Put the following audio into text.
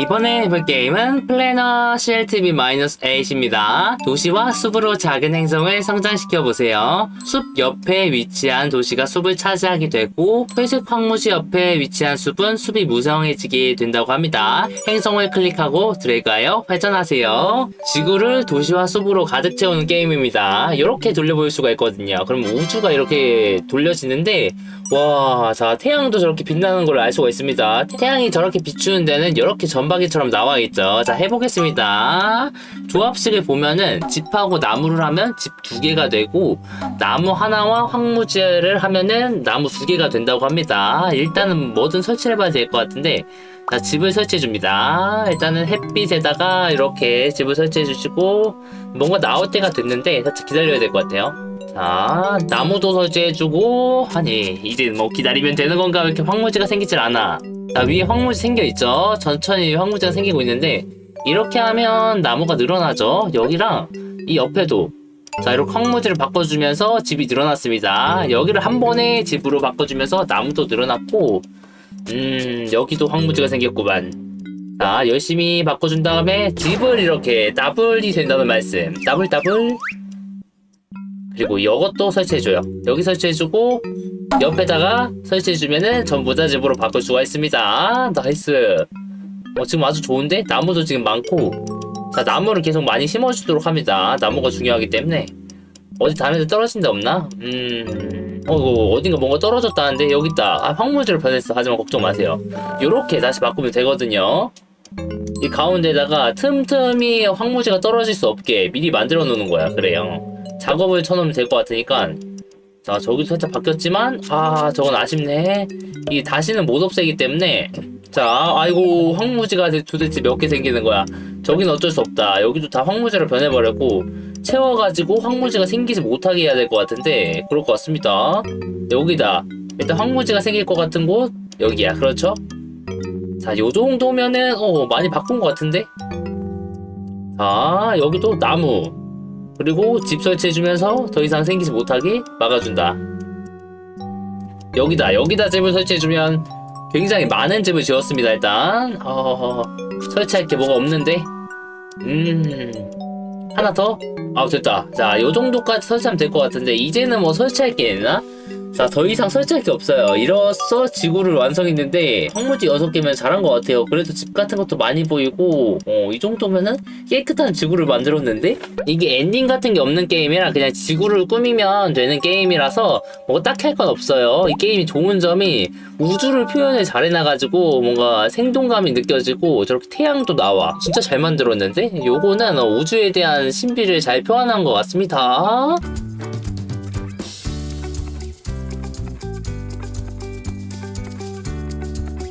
이번에 해볼 게임은 플래너 CLTV-8입니다. 도시와 숲으로 작은 행성을 성장시켜보세요. 숲 옆에 위치한 도시가 숲을 차지하게 되고 회색 황무지 옆에 위치한 숲은 숲이 무성해지게 된다고 합니다. 행성을 클릭하고 드래그하여 회전하세요. 지구를 도시와 숲으로 가득 채우는 게임입니다. 이렇게 돌려볼 수가 있거든요. 그럼 우주가 이렇게 돌려지는데 와, 자, 태양도 저렇게 빛나는 걸 알 수가 있습니다. 태양이 저렇게 비추는 데는 이렇게 전 박이처럼 나와 있죠. 자, 해보겠습니다. 조합식을 보면은 집하고 나무를 하면 집 두 개가 되고, 나무 하나와 황무지를 하면은 나무 두 개가 된다고 합니다. 일단은 뭐든 설치를 해봐야 될 것 같은데, 자, 집을 설치해 줍니다. 일단은 햇빛에다가 이렇게 집을 설치해 주시고, 뭔가 나올 때가 됐는데, 살짝 기다려야 될 것 같아요. 자, 나무도 설치해주고, 아니, 이제 뭐 기다리면 되는 건가? 왜 이렇게 황무지가 생기질 않아? 자, 위에 황무지 생겨있죠? 천천히 황무지가 생기고 있는데, 이렇게 하면 나무가 늘어나죠? 여기랑 이 옆에도. 자, 이렇게 황무지를 바꿔주면서 집이 늘어났습니다. 여기를 한 번에 집으로 바꿔주면서 나무도 늘어났고, 음, 여기도 황무지가 생겼구만. 자, 열심히 바꿔준 다음에 집을 이렇게 더블이 된다는 말씀. 더블 더블. 그리고 이것도 설치해줘요. 여기 설치해주고 옆에다가 설치해주면은 전부 다 집으로 바꿀 수가 있습니다. 나이스. 어, 지금 아주 좋은데? 나무도 지금 많고 자 나무를 계속 많이 심어주도록 합니다. 나무가 중요하기 때문에 어디 다른 데 떨어진 데 없나? 음... 어 이거 어딘가 뭔가 떨어졌다는데 여기 있다. 아 황무지로 변했어. 하지만 걱정 마세요. 요렇게 다시 바꾸면 되거든요. 이 가운데다가 틈틈이 황무지가 떨어질 수 없게 미리 만들어 놓는 거야. 그래요. 작업을 쳐놓으면 될 것 같으니까 자 저기도 살짝 바뀌었지만 아 저건 아쉽네. 이 다시는 못 없애기 때문에. 자 아이고 황무지가 대- 도대체 몇 개 생기는 거야? 저긴 어쩔 수 없다. 여기도 다 황무지로 변해버렸고 채워가지고 황무지가 생기지 못하게 해야 될 것 같은데 그럴 것 같습니다. 여기다. 일단 황무지가 생길 것 같은 곳 여기야. 그렇죠? 자 요정도면은 어 많이 바꾼 것 같은데? 자 여기도 나무 그리고 집 설치해주면서 더 이상 생기지 못하게 막아준다. 여기다 여기다 집을 설치해주면 굉장히 많은 집을 지었습니다 일단 어, 설치할 게 뭐가 없는데 음 하나 더? 아 됐다 자 요정도까지 설치하면 될 것 같은데 이제는 뭐 설치할 게 있나? 자 더 이상 설치할 게 없어요 이로써 지구를 완성했는데 황무지 6개면 잘한 것 같아요 그래도 집 같은 것도 많이 보이고 어, 이 정도면은 깨끗한 지구를 만들었는데 이게 엔딩 같은 게 없는 게임이라 그냥 지구를 꾸미면 되는 게임이라서 뭐 딱히 할 건 없어요. 이 게임이 좋은 점이 우주를 표현을 잘 해놔가지고 뭔가 생동감이 느껴지고 저렇게 태양도 나와. 진짜 잘 만들었는데 요거는 어, 우주에 대한 신비를 잘 표현한 것 같습니다.